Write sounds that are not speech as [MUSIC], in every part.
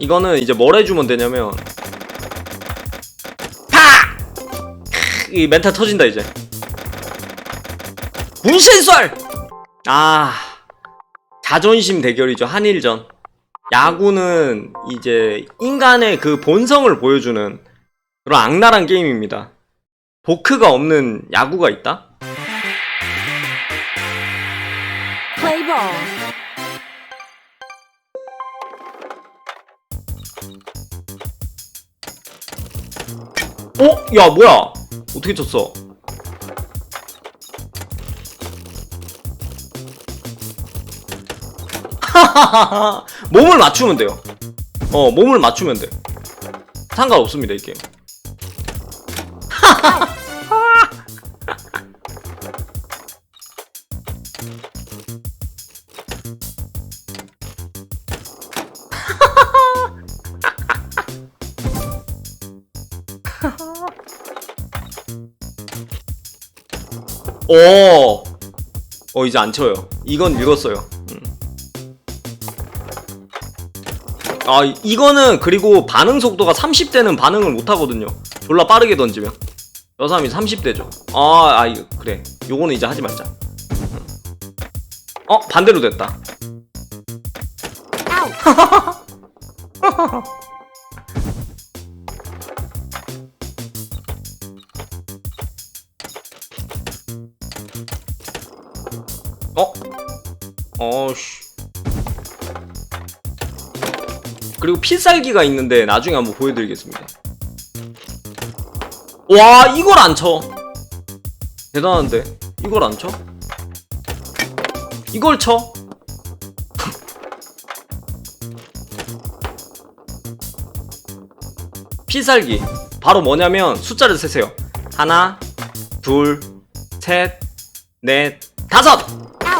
이거는 이제 뭘 해주면 되냐면 파! 크, 이 멘탈 터진다 이제 문신설! 아 자존심 대결이죠 한일전 야구는 이제 인간의 그 본성을 보여주는 그런 악랄한 게임입니다 보크가 없는 야구가 있다? Ball. 어? 야 뭐야? 어떻게 쳤어? [LAUGHS] 몸을 맞추면 돼요. 어 몸을 맞추면 돼. 상관없습니다 이 게임 [LAUGHS] 오. [LAUGHS] 어 이제 안 쳐요. 이건 읽었어요. 음. 아 이- 이거는 그리고 반응 속도가 30대는 반응을 못 하거든요. 졸라 빠르게 던지면. 저 사람이 30대죠. 아, 아 이거 그래. 요거는 이제 하지 말자. 음. 어 반대로 됐다. [LAUGHS] 어? 어씨. 그리고 필살기가 있는데 나중에 한번 보여드리겠습니다. 와 이걸 안 쳐. 대단한데 이걸 안 쳐? 이걸 쳐? [LAUGHS] 필살기 바로 뭐냐면 숫자를 세세요. 하나, 둘, 셋, 넷, 다섯.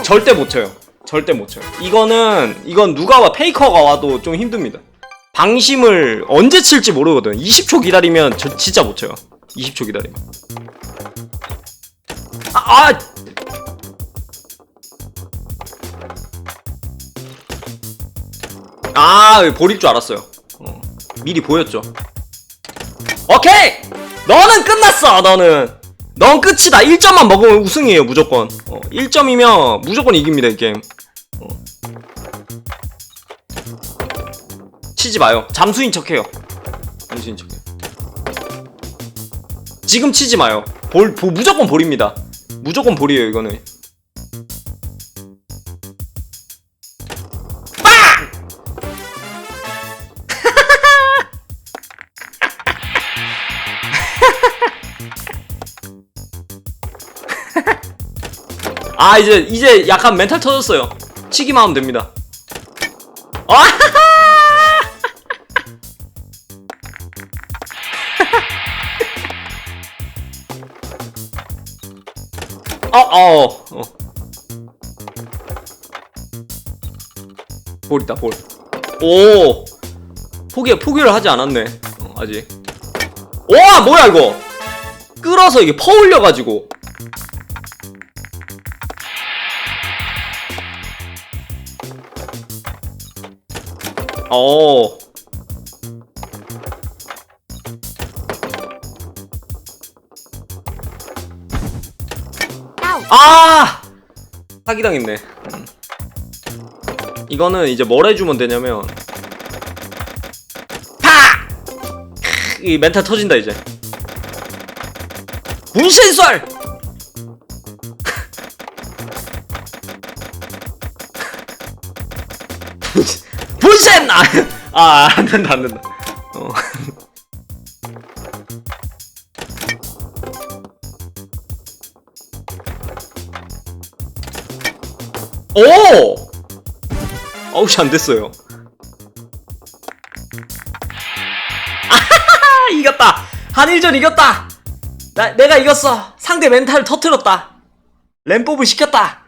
절대 못 쳐요. 절대 못 쳐요. 이거는 이건 누가 와 페이커가 와도 좀 힘듭니다. 방심을 언제 칠지 모르거든. 20초 기다리면 저 진짜 못 쳐요. 20초 기다리면. 아, 아! 아, 볼일 줄 알았어요. 어, 미리 보였죠. 오케이! 너는 끝났어, 너는. 넌 끝이다. 1점만 먹으면 우승이에요, 무조건. 어, 1점이면 무조건 이깁니다, 이 게임. 어. 치지 마요. 잠수인 척해요. 잠수인 척해. 지금 치지 마요. 볼, 보, 무조건 볼입니다. 무조건 볼이에요, 이거는. 아 이제 이제 약간 멘탈 터졌어요. 치기만 하면 됩니다. 아! [LAUGHS] 어, 어, 어. 볼 있다, 볼. 오! 포기, 포기를 하지 않았네. 어, 아직. 와, 뭐야, 이거! 끌어서 이게 퍼올려가지고. 어. 아! 사기당했네. 음. 이거는 이제 뭘 해주면 되냐면 파! 크, 이 멘탈 터진다 이제. 문신설! 분신! 아, 아, 안 된다, 안 된다. 어. 오! 어우씨, 안 됐어요. 아하하! 이겼다! 한일전 이겼다! 나, 내가 이겼어! 상대 멘탈 터트렸다! 램법을 시켰다!